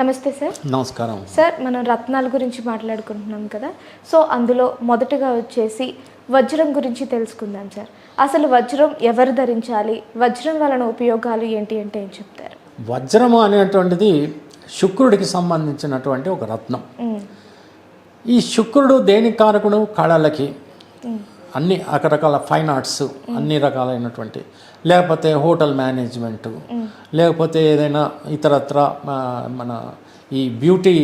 నమస్తే సార్. నమస్కారం. సార్ మనం రత్నాల గురించి మాట్లాడుకుంటున్నాం కదా. సో అందులో మొదటగా వచ్చేసి వజ్రం గురించి తెలుసుకుందాం సార్. అసలు వజ్రం ఎవరు ధరించాలి? వజ్రం వలన ఉపయోగాలు ఏంటి అంటే ఏం చెప్తారు? వజ్రము అనేటువంటిది శుక్రుడికి సంబంధించినటువంటి ఒక రత్నం. ఈ శుక్రుడు దేని కారకుడు? కళలకి. అన్ని రకరకాల ఫైన్ ఆర్ట్స్ అన్ని రకాలైనటువంటి లేకపోతే హోటల్ మేనేజ్మెంట్ లేకపోతే ఏదైనా ఇతరత్ర మన ఈ బ్యూటీ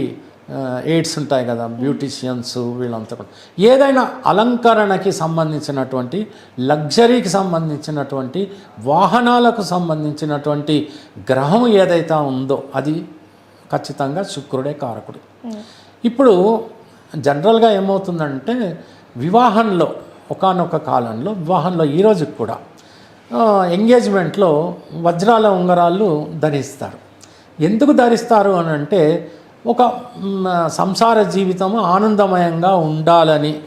ఎయిడ్స్ ఉంటాయి కదా బ్యూటీషియన్స్ వీళ్ళంతా కూడా. ఏదైనా అలంకరణకి సంబంధించినటువంటి లగ్జరీకి సంబంధించినటువంటి వాహనాలకు సంబంధించినటువంటి గ్రహం ఏదైతే ఉందో అది ఖచ్చితంగా శుక్రుడే కారకుడు. ఇప్పుడు జనరల్గా ఏమవుతుందంటే వివాహంలో ఒకానొక కాలంలో వివాహంలో ఈ రోజుకి కూడా ఎంగేజ్మెంట్లో వజ్రాల ఉంగరాలు ధరిస్తారు. ఎందుకు ధరిస్తారు అని అంటే ఒక సంసార జీవితం ఆనందమయంగా ఉండాలని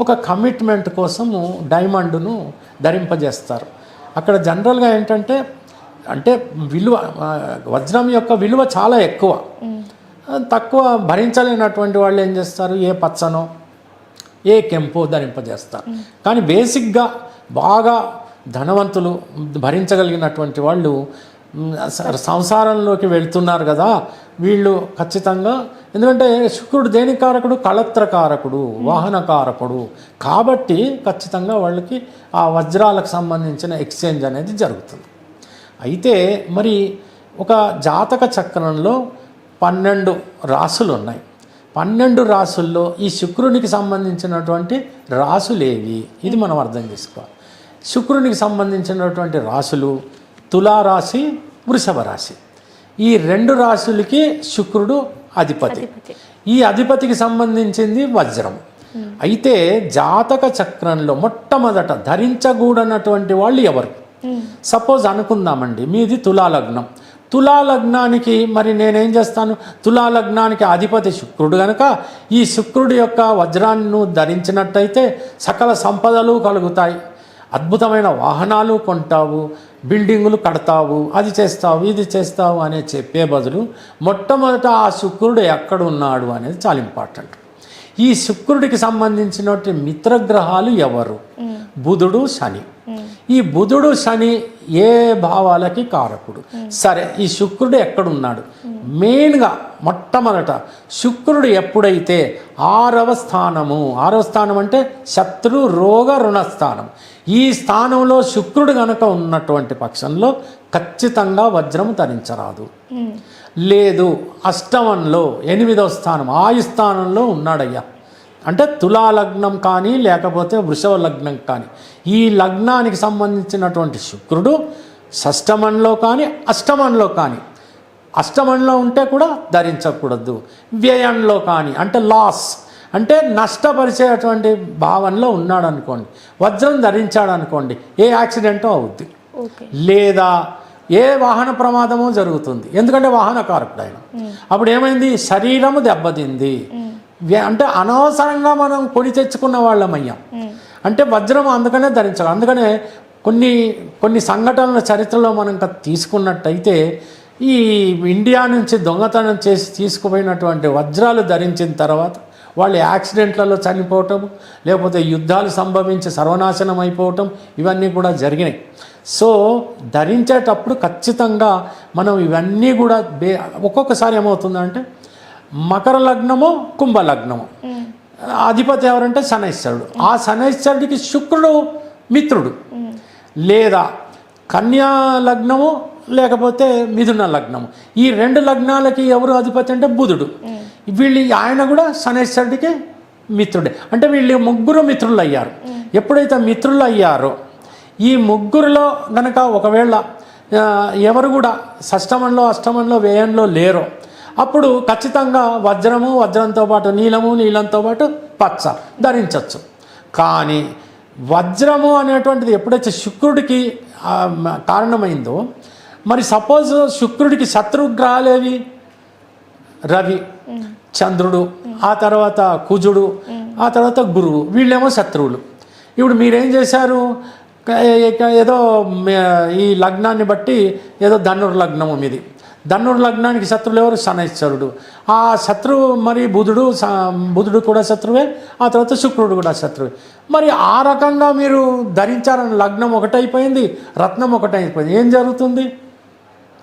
ఒక కమిట్మెంట్ కోసము డైమండ్ను ధరింపజేస్తారు. అక్కడ జనరల్గా ఏంటంటే అంటే విలువ వజ్రం యొక్క విలువ చాలా ఎక్కువ. తక్కువ భరించలేనటువంటి వాళ్ళు ఏం చేస్తారు? ఏ పచ్చనో ఏ కెంపో ధరింపజేస్తారు. కానీ బేసిక్గా బాగా ధనవంతులు భరించగలిగినటువంటి వాళ్ళు సంసారంలోకి వెళ్తున్నారు కదా వీళ్ళు ఖచ్చితంగా ఎందుకంటే శుక్రుడు దేని కారకుడు? కళత్ర కారకుడు వాహన కారకుడు. కాబట్టి ఖచ్చితంగా వాళ్ళకి ఆ వజ్రాలకు సంబంధించిన ఎక్స్చేంజ్ అనేది జరుగుతుంది. అయితే మరి ఒక జాతక చక్రంలో పన్నెండు రాసులు ఉన్నాయి పన్నెండు రాసుల్లో ఈ శుక్రునికి సంబంధించినటువంటి రాసులేవి? ఇది మనం అర్థం చేసుకోవాలి. శుక్రునికి సంబంధించినటువంటి రాసులు తులారాశి వృషభ రాశి. ఈ రెండు రాశులకి శుక్రుడు అధిపతి. ఈ అధిపతికి సంబంధించింది వజ్రం. అయితే జాతక చక్రంలో మొట్టమొదట ధరించకూడనటువంటి వాళ్ళు ఎవరు? సపోజ్ అనుకుందామండి మీది తులాలగ్నం. తులాలగ్నానికి మరి నేనేం చేస్తాను? తులాలగ్నానికి అధిపతి శుక్రుడు గనక ఈ శుక్రుడి యొక్క వజ్రాన్ని ధరించినట్టయితే సకల సంపదలు కలుగుతాయి. అద్భుతమైన వాహనాలు కొంటావు బిల్డింగులు కడతావు అది చేస్తావు ఇది చేస్తావు అనే చెప్పే బదులు మొట్టమొదట ఆ శుక్రుడు ఎక్కడ ఉన్నాడు అనేది చాలా ఇంపార్టెంట్. ఈ శుక్రుడికి సంబంధించినటువంటి మిత్రగ్రహాలు ఎవరు? బుధుడు శని. ఈ బుధుడు శని ఏ భావాలకి కారకుడు? సరే ఈ శుక్రుడు ఎక్కడున్నాడు? మెయిన్గా మొట్టమొదట శుక్రుడు ఎప్పుడైతే ఆరవ స్థానము ఆరవ స్థానం అంటే శత్రు రోగ రుణస్థానం ఈ స్థానంలో శుక్రుడు గనక ఉన్నటువంటి పక్షంలో ఖచ్చితంగా వజ్రం ధరించరాదు. లేదు అష్టమంలో ఎనిమిదవ స్థానం ఆయు స్థానంలో ఉన్నాడయ్యా. అంటే తులాలగ్నం కానీ లేకపోతే వృషభ లగ్నం కానీ. ఈ లగ్నానికి సంబంధించినటువంటి శుక్రుడు షష్టమంలో కానీ అష్టమంలో కానీ అష్టమంలో ఉంటే కూడా ధరించకూడదు. వ్యయంలో కానీ అంటే లాస్ అంటే నష్టపరిచేటువంటి భావనలో ఉన్నాడు అనుకోండి వజ్రం ధరించాడు అనుకోండి ఏ యాక్సిడెంటో అవుద్ది. లేదా ఏ వాహన ప్రమాదమో జరుగుతుంది. ఎందుకంటే వాహనకారకుడు ఆయన అప్పుడు ఏమైంది? శరీరము దెబ్బతింది. అంటే అనవసరంగా మనం కొని తెచ్చుకున్న వాళ్ళమయ్యాం. అంటే వజ్రం అందుకనే ధరించాలి. అందుకనే కొన్ని కొన్ని సంఘటనల చరిత్రలో మనం ఇంకా తీసుకున్నట్టయితే ఈ ఇండియా నుంచి దొంగతనం చేసి తీసుకుపోయినటువంటి వజ్రాలు ధరించిన తర్వాత వాళ్ళు యాక్సిడెంట్లలో చనిపోవటం లేకపోతే యుద్ధాలు సంభవించి సర్వనాశనం అయిపోవటం ఇవన్నీ కూడా జరిగినాయి. సో ధరించేటప్పుడు ఖచ్చితంగా మనం ఇవన్నీ కూడా బే ఒక్కొక్కసారి ఏమవుతుందంటే మకర లగ్నము కుంభ లగ్నమో అధిపతి ఎవరంటే శనైశ్వరుడు. ఆ శనైశ్వరుడికి శుక్రుడు మిత్రుడు. లేదా కన్యా లగ్నము లేకపోతే మిథున లగ్నము. ఈ రెండు లగ్నాలకి ఎవరు అధిపతి అంటే బుధుడు. వీళ్ళు ఆయన కూడా శనైశ్వరుడికి మిత్రుడే. అంటే వీళ్ళు ముగ్గురు మిత్రులు అయ్యారు ఎప్పుడైతే మిత్రులు అయ్యారో ఈ ముగ్గురులో గనక ఒకవేళ ఎవరు కూడా షష్టమంలో అష్టమంలో వ్యయంలో లేరో అప్పుడు ఖచ్చితంగా వజ్రము వజ్రంతో పాటు నీలము నీలంతో పాటు పచ్చ ధరించవచ్చు కానీ వజ్రము అనేటువంటిది ఎప్పుడైతే శుక్రుడికి కారణమైందో మరి సపోజ్ శుక్రుడికి శత్రుగ్రహాలేవి? రవి చంద్రుడు ఆ తర్వాత కుజుడు ఆ తర్వాత గురువు వీళ్ళేమో శత్రువులు. ఇప్పుడు మీరేం చేశారు? ఏదో ఈ లగ్నాన్ని బట్టి ఏదో ధనుర్ లగ్నము మీది. ధనుడు లగ్నానికి శత్రువులు ఎవరు? శనైశ్వరుడు. ఆ శత్రువు మరి బుధుడు స- బుధుడు కూడా శత్రువే ఆ తర్వాత శుక్రుడు కూడా శత్రువే. మరి ఆ రకంగా మీరు ధరించారని లగ్నం ఒకటైపోయింది రత్నం ఒకటైపోయింది. ఏం జరుగుతుంది?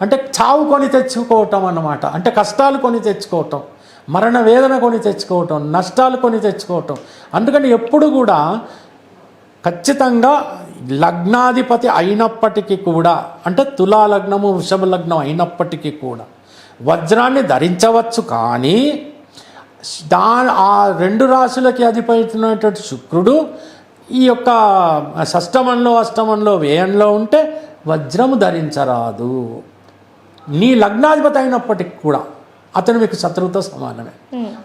అంటే చావు కొని తెచ్చుకోవటం అన్నమాట. అంటే కష్టాలు కొని తెచ్చుకోవటం మరణ వేదన కొని తెచ్చుకోవటం నష్టాలు కొని తెచ్చుకోవటం. అందుకని ఎప్పుడు కూడా ఖచ్చితంగా లగ్నాధిపతి అయినప్పటికీ కూడా అంటే తులా లగ్నము వృషభ లగ్నం అయినప్పటికీ కూడా వజ్రాన్ని ధరించవచ్చు కానీ దా ఆ రెండు రాశులకి అధిపతినటువంటి శుక్రుడు ఈ యొక్క షష్టమంలో అష్టమంలో వ్యయంలో ఉంటే వజ్రము ధరించరాదు. నీ లగ్నాధిపతి అయినప్పటికి కూడా అతను మీకు శత్రువుతో సమానమే.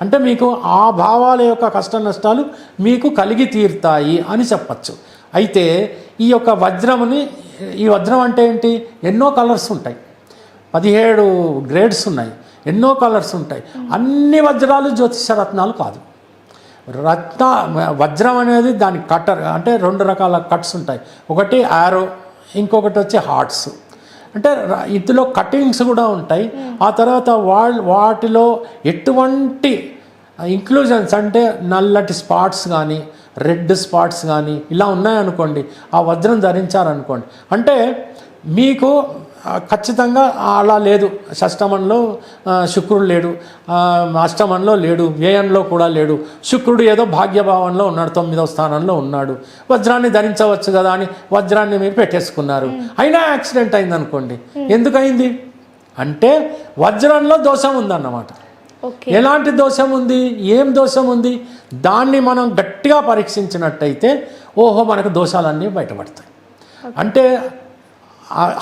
అంటే మీకు ఆ భావాల యొక్క కష్ట నష్టాలు మీకు కలిగి తీరుతాయి అని చెప్పచ్చు. అయితే ఈ యొక్క వజ్రముని ఈ వజ్రం అంటే ఏంటి? ఎన్నో కలర్స్ ఉంటాయి. పదిహేడు గ్రేడ్స్ ఉన్నాయి. ఎన్నో కలర్స్ ఉంటాయి. అన్ని వజ్రాలు జ్యోతిష రత్నాలు కాదు. రత్న వజ్రం అనేది దాని కట్టర్ అంటే రెండు రకాల కట్స్ ఉంటాయి. ఒకటి యారో ఇంకొకటి వచ్చి హార్ట్స్ అంటే ఇందులో కటింగ్స్ కూడా ఉంటాయి. ఆ తర్వాత వా వాటిలో ఎటువంటి ఇంక్లూజన్స్ అంటే నల్లటి స్పాట్స్ కానీ రెడ్ స్పాట్స్ కానీ ఇలా ఉన్నాయనుకోండి ఆ వజ్రం ధరించారనుకోండి. అంటే మీకు ఖచ్చితంగా అలా లేదు. షష్టమంలో శుక్రుడు లేడు. అష్టమంలో లేడు. వ్యయంలో కూడా లేడు. శుక్రుడు ఏదో భాగ్యభావంలో ఉన్నాడు. తొమ్మిదవ స్థానంలో ఉన్నాడు. వజ్రాన్ని ధరించవచ్చు కదా అని వజ్రాన్ని మీరు పెట్టేసుకున్నారు. అయినా యాక్సిడెంట్ అయిందనుకోండి. ఎందుకయింది? అంటే వజ్రంలో దోషం ఉందన్నమాట. ఎలాంటి దోషం ఉంది? ఏం దోషం ఉంది? దాన్ని మనం గట్టిగా పరీక్షించినట్టయితే ఓహో మనకు దోషాలన్నీ బయటపడతాయి. అంటే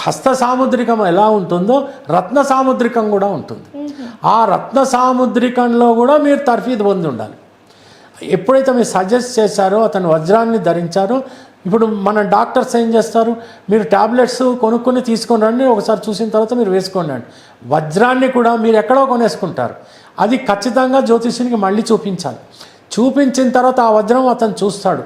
హస్త సాముద్రికం ఎలా ఉంటుందో రత్న సాముద్రికం కూడా ఉంటుంది. ఆ రత్న సాముద్రికంలో కూడా మీరు తర్ఫీదు పొంది ఉండాలి. ఎప్పుడైతే మీరు సజెస్ట్ చేశారో అతను వజ్రాన్ని ధరించారో ఇప్పుడు మన డాక్టర్స్ ఏం చేస్తారు? మీరు టాబ్లెట్స్ కొనుక్కొని తీసుకొని రండి ఒకసారి చూసిన తర్వాత మీరు వేసుకోండి వజ్రాన్ని కూడా మీరు ఎక్కడో కొనేసుకుంటారు. అది ఖచ్చితంగా జ్యోతిష్యునికి మళ్ళీ చూపించాలి. చూపించిన తర్వాత ఆ వజ్రం అతను చూస్తాడు.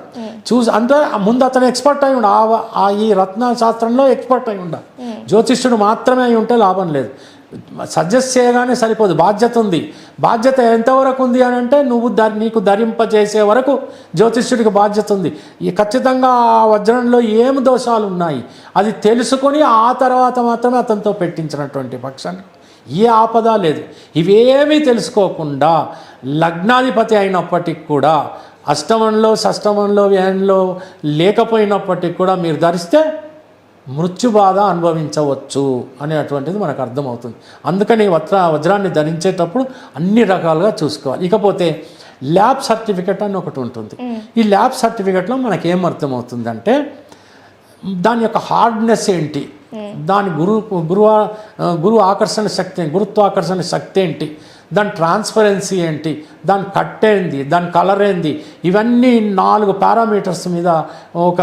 చూసి అంటే ముందు అతను ఎక్స్పర్ట్ అయి ఉండ. ఆ ఆ ఈ రత్న శాస్త్రంలో ఎక్స్పర్ట్ అయి ఉండాలి. జ్యోతిష్యుడు మాత్రమే అయి ఉంటే లాభం లేదు. సజెస్ట్ చేయగానే సరిపోదు. బాధ్యత ఉంది. బాధ్యత ఎంతవరకు ఉంది అని అంటే నువ్వు ధరి నీకు ధరింపజేసే వరకు జ్యోతిష్యుడికి బాధ్యత ఉంది. ఈ ఖచ్చితంగా ఆ వజ్రంలో ఏం దోషాలు ఉన్నాయి అది తెలుసుకొని ఆ తర్వాత మాత్రమే అతనితో పెట్టించినటువంటి పక్షాన్ని. ఏ ఆపద లేదు. ఇవేమీ తెలుసుకోకుండా లగ్నాధిపతి అయినప్పటికి కూడా అష్టమంలో షష్టమంలో వ్యయంలో లేకపోయినప్పటికి కూడా మీరు ధరిస్తే మృత్యుబాధ అనుభవించవచ్చు అనేటువంటిది మనకు అర్థమవుతుంది. అందుకని వజ్ర వజ్రాన్ని ధరించేటప్పుడు అన్ని రకాలుగా చూసుకోవాలి. ఇకపోతే ల్యాబ్ సర్టిఫికెట్ అని ఒకటి ఉంటుంది. ఈ ల్యాబ్ సర్టిఫికెట్లో మనకి అర్థమవుతుందంటే దాని యొక్క హార్డ్నెస్ ఏంటి? దాని గురు గురువు గురువు ఆకర్షణ శక్తి? గురుత్వాకర్షణ శక్తి ఏంటి? దాని ట్రాన్స్పరెన్సీ ఏంటి? దాని కట్ ఏంది దాని కలర్ ఏంది ఇవన్నీ నాలుగు పారామీటర్స్ మీద ఒక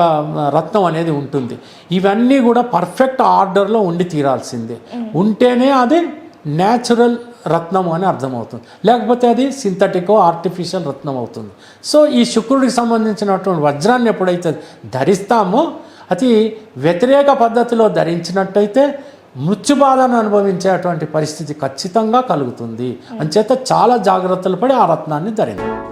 రత్నం అనేది ఉంటుంది. ఇవన్నీ కూడా పర్ఫెక్ట్ ఆర్డర్లో ఉండి తీరాల్సిందే. ఉంటేనే అది న్యాచురల్ రత్నం అని అర్థమవుతుంది. లేకపోతే అది సింథటికో ఆర్టిఫిషియల్ రత్నం అవుతుంది. సో ఈ శుక్రుడికి సంబంధించినటువంటి వజ్రాన్ని ఎప్పుడైతే ధరిస్తామో అది వ్యతిరేక పద్ధతిలో ధరించినట్టయితే మృత్యుబాధను అనుభవించేటువంటి పరిస్థితి ఖచ్చితంగా కలుగుతుంది. అంచేత చాలా జాగ్రత్తలు పడి ఆ రత్నాన్ని ధరించారు